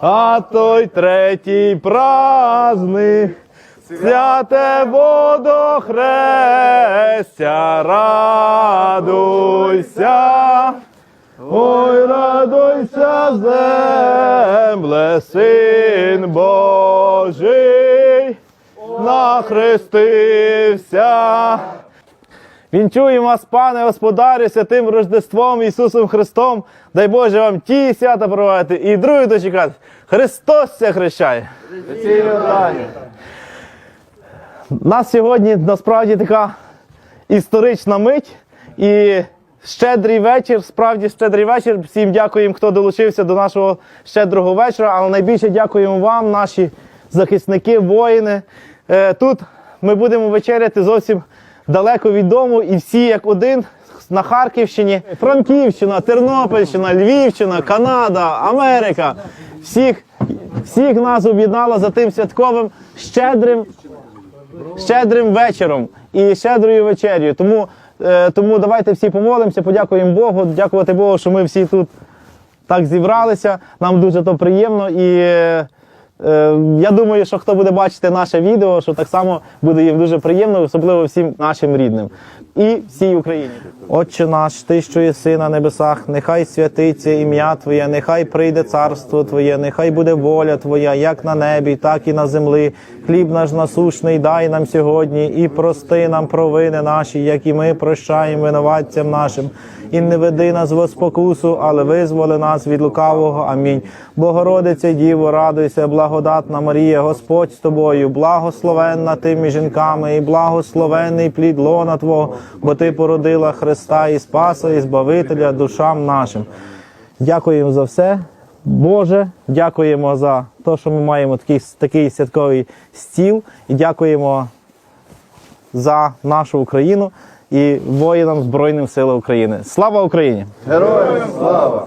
а той третій праздник. Святе водохрестя, радуйся, ой, радуйся, земле, син Божий, нахрестився. Вінчуємо вас, пане Господарю, святим Рождеством Ісусом Христом. Дай Боже вам ті свята проводити і другі дочекати. Христос ся хрещає. У нас сьогодні насправді така історична мить і щедрий вечір. Справді щедрий вечір. Всім дякуємо, хто долучився до нашого щедрого вечора. Але найбільше дякуємо вам, наші захисники, воїни. Е, Тут ми будемо вечеряти зовсім далеко від дому, і всі як один. На Харківщині, Франківщина, Тернопільщина, Львівщина, Канада, Америка. Всіх, всіх нас об'єднала за тим святковим щедрим щедрим вечором і щедрою вечерю. Тому, е, тому давайте всі помолимося, подякуємо Богу, дякувати Богу, що ми всі тут так зібралися. Нам дуже то приємно. І я думаю, що хто буде бачити наше відео, що так само буде їм дуже приємно, особливо всім нашим рідним і всій Україні. Отче наш, ти, що єси на небесах, нехай святиться ім'я Твоє, нехай прийде царство Твоє, нехай буде воля Твоя, як на небі, так і на землі. Хліб наш насушний дай нам сьогодні і прости нам провини наші, як і ми прощаємо винуватцям нашим. І не веди нас в спокусу, але визволи нас від лукавого. Амінь. Богородице Діво, радуйся, благодатна Марія, Господь з тобою, благословенна ти між жінками, і благословенний плід лона Твого, бо ти породила Христа і Спаса, і Збавителя душам нашим. Дякуємо за все. Боже, дякуємо за те, що ми маємо такий, такий святковий стіл, і дякуємо за нашу Україну і воїнам Збройним сил України. Слава Україні! Героям слава!